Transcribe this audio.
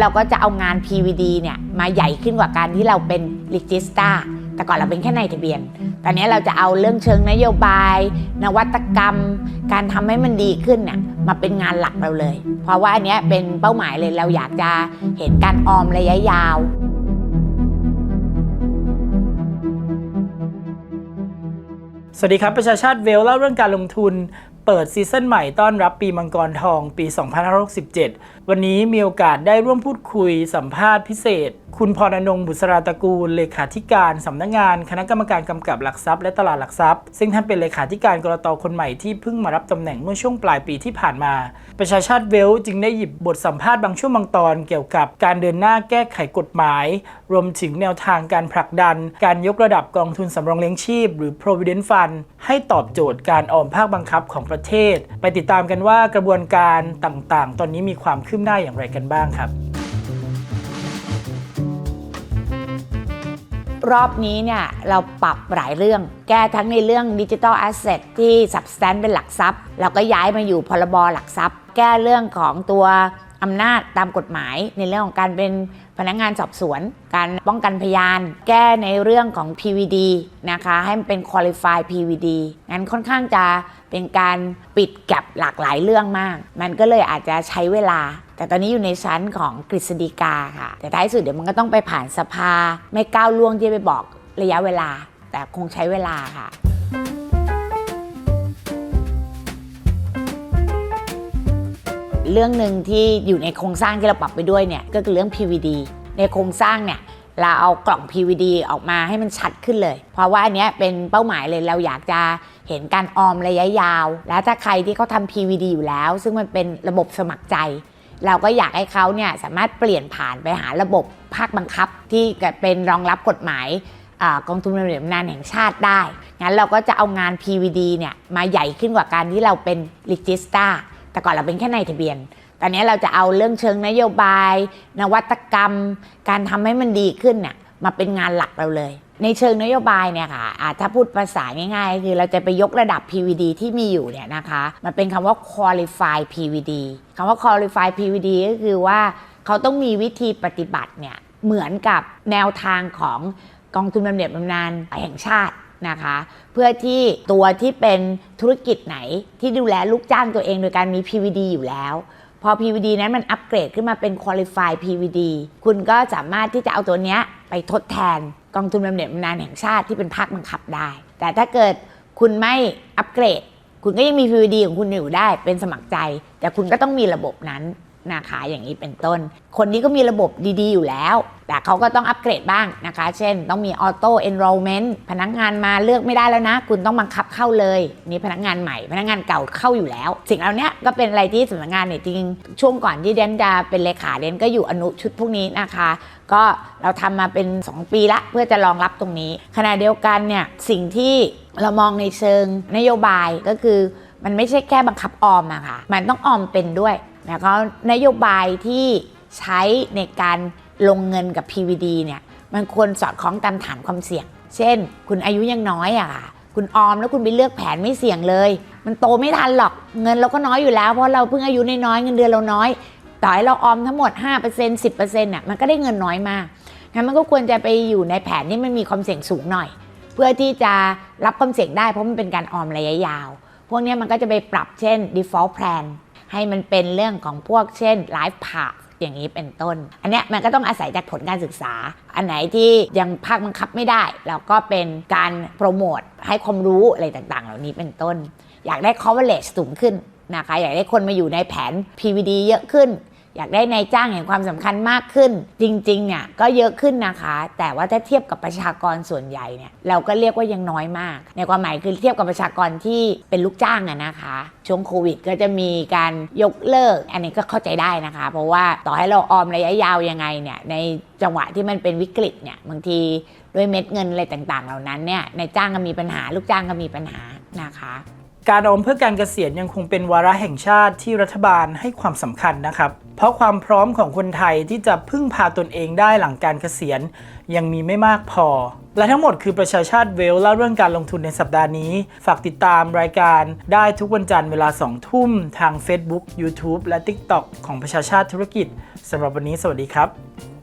เราก็จะเอางาน PVD เนี่ยมาใหญ่ขึ้นกว่าการที่เราเป็น Regista แต่ก่อนเราเป็นแค่นายทะเบียน ตอนนี้เราจะเอาเรื่องเชิงนโยบาย นวัตกรรม การทำให้มันดีขึ้นเนี่ยมาเป็นงานหลักเราเลย เพราะว่าอันเนี้ยเป็นเป้าหมายเลยเราอยากจะเห็นการออมระยะยาวสวัสดีครับ ประชาชาติเวลเล่าเรื่องการลงทุน เปิดซีซั่นใหม่ต้อนรับปีมังกรทองปี 2567 วันนี้มีโอกาสได้ร่วมพูดคุยสัมภาษณ์พิเศษ คุณพรอนงค์บุษราตระกูล เลขาธิการสำนักงานคณะกรรมการกำกับหลักทรัพย์และตลาดหลักทรัพย์ ซึ่งท่านเป็นเลขาธิการกรตคนใหม่ที่เพิ่งมารับตำแหน่งเมื่อช่วงปลายปีที่ผ่านมา ประชาชาติเวลจึงได้หยิบบทสัมภาษณ์บางช่วงบางตอนเกี่ยวกับการเดินหน้าแก้ไขกฎหมาย รวมถึงแนวทางการผลักดัน การยกระดับกองทุนสำรองเลี้ยงชีพ หรือ provident fund ให้ตอบโจทย์การออมภาคบังคับของประเทศ ไปติดตามกันว่ากระบวนการต่างๆ ตอนนี้มีความคืบหน้าอย่างไรกันบ้างครับ รอบนี้เนี่ยเราปรับหลายเรื่อง แก้ทั้งในเรื่องดิจิทัลแอสเซทที่ substan เป็นหลักทรัพย์ เราก็ย้ายมาอยู่พรบหลักทรัพย์ แก้เรื่องของตัวอำนาจตามกฎหมายในเรื่องของการเป็นพนักงานสอบสวน การป้องกันพยาน แก้ในเรื่องของ PVD นะคะ ให้มันเป็น qualified PVD งั้นค่อนข้างจะเป็นการปิดแก็บหลากหลายเรื่องมาก มันก็เลยอาจจะใช้เวลา แต่ตอนนี้อยู่ในชั้นของกฤษฎีกาค่ะ แต่ท้ายสุดเดี๋ยวมันก็ต้องไปผ่านสภา ไม่ก้าวล่วงที่ไปบอกระยะเวลา แต่คงใช้เวลาค่ะเรื่องหนึ่งที่อยู่ในโครงสร้างที่เราปรับไปด้วยเนี่ยก็คือเรื่อง PVD ในโครงสร้างเนี่ยเราเอากล่อง PVD ออกมาให้มันชัดขึ้นเลย เพราะว่าอันนี้เป็นเป้าหมายเลยเราอยากจะเห็นการออมระยะยาว และถ้าใครที่เขาทำ PVD อยู่แล้ว ซึ่งมันเป็นระบบสมัครใจ เราก็อยากให้เขาเนี่ยสามารถเปลี่ยนผ่านไปหาระบบภาคบังคับที่เป็นรองรับกฎหมายอกองทุนบำเหน็จบำนาญแห่งชาติได้ งั้นเราก็จะเอางาน PVD เนี่ยมาใหญ่ขึ้นกว่าการที่เราเป็นลิจิสตาแต่ก่อนเราเป็นแค่นายทะเบียน ตอนนี้เราจะเอาเรื่องเชิงนโยบาย นวัตกรรม การทำให้มันดีขึ้นเนี่ย มาเป็นงานหลักเราเลย ในเชิงนโยบายเนี่ยค่ะอ่าถ้าพูดภาษาง่ายๆ คือเราจะไปยกระดับ PVD ที่มีอยู่เนี่ยนะคะมันเป็นคำว่า qualified PVD คำว่า qualified PVD ก็คือว่าเขาต้องมีวิธีปฏิบัติเนี่ยเหมือนกับแนวทางของกองทุนบำเหน็จบำนาญแห่งชาตินะคะเพื่อที่ตัวที่เป็นธุรกิจไหนที่ดูแลลูกจ้างตัวเองโดยการมี PVD อยู่แล้ว พอ PVD นั้นมันอัปเกรดขึ้นมาเป็น Qualified PVD คุณก็สามารถที่จะเอาตัวเนี้ยไปทดแทนกองทุนบำเหน็จบำนาญแห่งชาติที่เป็นภาคบังคับได้ แต่ถ้าเกิดคุณไม่อัปเกรด คุณก็ยังมี PVD ของคุณอยู่ได้เป็นสมัครใจ แต่คุณก็ต้องมีระบบนั้น นะคะอย่างนี้เป็นต้น คนนี้ก็มีระบบดีๆ อยู่แล้ว แต่เขาก็ต้องอัปเกรดบ้างนะคะ เช่น ต้องมีออโต้ enrollment พนักงานมาเลือกไม่ได้แล้วนะ คุณต้องบังคับเข้าเลย นี่พนักงานใหม่ พนักงานเก่าเข้าอยู่แล้ว สิ่งเหล่านี้ก็เป็นอะไรที่สำนักงานเนี่ยจริง ช่วงก่อนที่เดนจะเป็นเลขาเดนก็อยู่อนุชุดพวกนี้นะคะ ก็เราทำมาเป็น 2 ปีละเพื่อจะรองรับตรงนี้ขณะเดียวกันเนี่ยสิ่งที่เรามองในเชิงนโยบายก็คือมันไม่ใช่แค่บังคับออมอะค่ะ มันต้องออมเป็นด้วย แล้วก็นโยบายที่ใช้ในการลงเงินกับ PVD เนี่ยมันควรสอดคล้องตามฐานความเสี่ยง เช่น คุณอายุยังน้อยอะค่ะ คุณออมแล้วคุณไปเลือกแผนไม่เสี่ยงเลย มันโตไม่ทันหรอก เงินเราก็น้อยอยู่แล้ว เพราะเราเพิ่งอายุน้อยเงินเดือนเราน้อย ต่อให้เราออมทั้งหมด 5% 10%น่ะมันก็ได้เงินน้อยมากงั้นมันก็ควรจะไปอยู่ในแผนที่มันมีความเสี่ยงสูงหน่อย เพื่อที่จะรับความเสี่ยงได้เพราะมันเป็นการออมระยะยาว พวกนี้มันก็จะไปปรับเช่น default plan ให้มันเป็นเรื่องของพวกเช่นไลฟ์ผักอย่างนี้เป็นต้น อันเนี้ยมันก็ต้องอาศัยจากผลการศึกษา อันไหนที่ยังภาคบังคับไม่ได้ เราก็เป็นการโปรโมทให้ความรู้อะไรต่างๆ เหล่านี้เป็นต้น อยากได้ coverage สูงขึ้นนะคะ อยากได้คนมาอยู่ในแผน PVD เยอะขึ้น อยากได้นายจ้างเห็นความสำคัญมากขึ้น จริงๆเนี่ยก็เยอะขึ้นนะคะ แต่ว่าถ้าเทียบกับประชากรส่วนใหญ่เนี่ยเราก็เรียกว่ายังน้อยมาก ในความหมายคือเทียบกับประชากรที่เป็นลูกจ้างอะนะคะ ช่วงโควิดก็จะมีการยกเลิก อันนี้ก็เข้าใจได้นะคะ เพราะว่าต่อให้เราออมระยะยาวยังไงเนี่ยในจังหวะที่มันเป็นวิกฤตเนี่ยบางทีด้วยเม็ดเงินอะไรต่างๆ เหล่านั้นเนี่ยนายจ้างก็มีปัญหา ลูกจ้างก็มีปัญหานะคะ การออมเพื่อการเกษียณยังคงเป็นวาระแห่งชาติที่รัฐบาลให้ความสำคัญนะครับ เพราะความพร้อมของคนไทยที่จะพึ่งพาตนเองได้หลังการเกษียณ ยังมีไม่มากพอ และทั้งหมดคือประชาชาติเวลเล่าเรื่องการลงทุนในสัปดาห์นี้ ฝากติดตามรายการได้ทุกวันจันทร์เวลา 2 ทุ่ม ทาง Facebook YouTube และ TikTok ของประชาชาติธุรกิจสำหรับวันนี้สวัสดีครับ